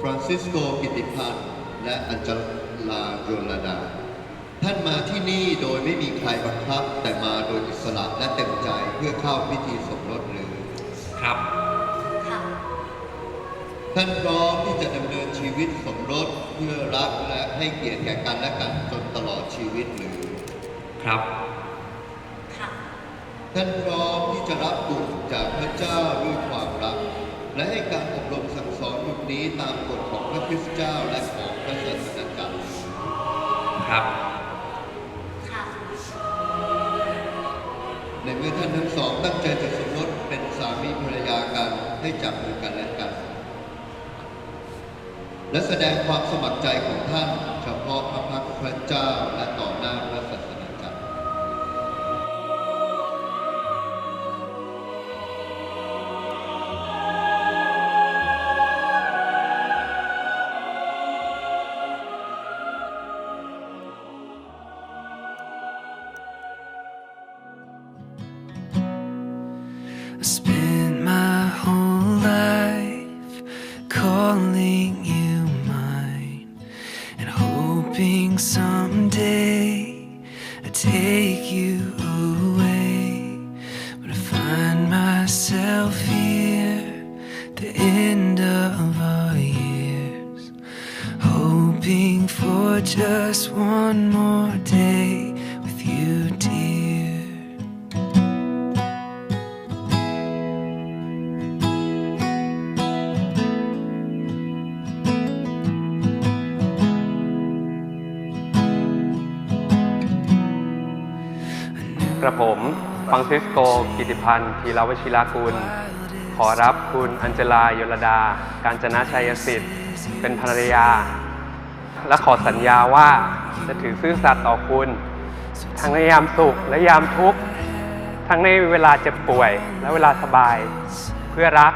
ฟรานซิสโกกิติพันธ์และอัญจลาโยลดา ท่านมาที่นี่โดยไม่มีใครบังคับ แต่มาโดยอิสระและเต็มใจเพื่อเข้าพิธีสมรสหรือครับ ค่ะท่านพร้อมที่จะดำเนินชีวิตสมรสเพื่อรักและให้เกียรติแก่กันและกันจนตลอดชีวิตหรือ ครับ ค่ะ ท่านพร้อมที่จะรับบุตรจากพระเจ้าด้วยความรัก และให้การอบรมสั่งสอ นบุตรนี้ตามกฎของพระคริสต์เจ้าและของพระศาสนาจักรครับ ค่ะ ในเมื่อท่านทั้งสองตั้งใจจะสมรสเป็นสามีภรรยากันให้จับมือกันและกัน และแสดงความสมัครใจของท่าน เฉพาะพระพักตร์พระเจ้าและต่อหน้าพระ I spent my whole life calling you mine and hoping someday I'd take you away. But I find myself here, the end of our years, hoping for just one more day กระผมฟังซิสโก กิติพันธ์ธีรวชิรากุล ขอรับคุณอัญเจลาโยลดา การจนะชัยสิทธิ์ เป็นภรรยา และขอสัญญาว่าจะถือซื่อสัตย์ต่อคุณ ทั้งในยามสุขและยามทุกข์ ทั้งในเวลาเจ็บป่วยและเวลาสบาย เพื่อรัก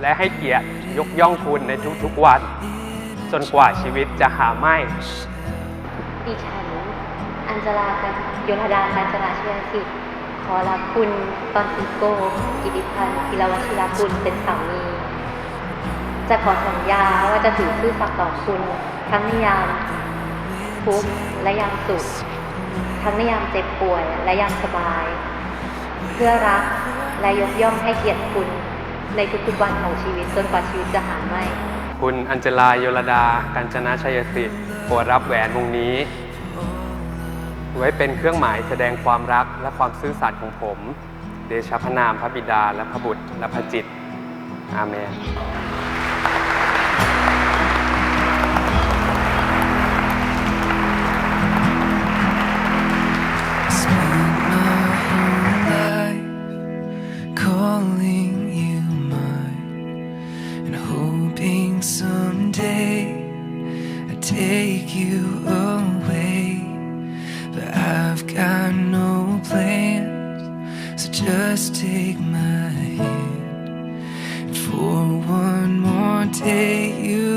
และให้เกียรติยกย่องคุณในทุกๆวัน จนกว่าชีวิตจะหาไม่ดิฉัน อัญจลากันยลดาการจนาเชียสิทธิ์ขอรับคุณฟรานซิโกกิติพันธ์ธีรวชิรกุลเป็นสามี จะขอสัญญาว่าจะถือซื่อสัตย์ต่อคุณ ทั้งในยามทุกข์และยามสุข ทั้งในยามเจ็บป่วยและยามสบาย เพื่อรักและยกย่องให้เกียรติคุณ ในทุกๆวันของชีวิตจนกว่าชีวิตจะหาไม่ คุณอัญจลาโยลดาการจนะชัยสิทธิ์โปรดรับแหวนวงนี้ ไว้เป็นเครื่องหมายแสดงความรักและความซื่อสัตย์ของผม เดชะพระนามพระบิดาและพระบุตรและพระจิต อาเมน but I've got no plans. So just take my hand. For one more day, you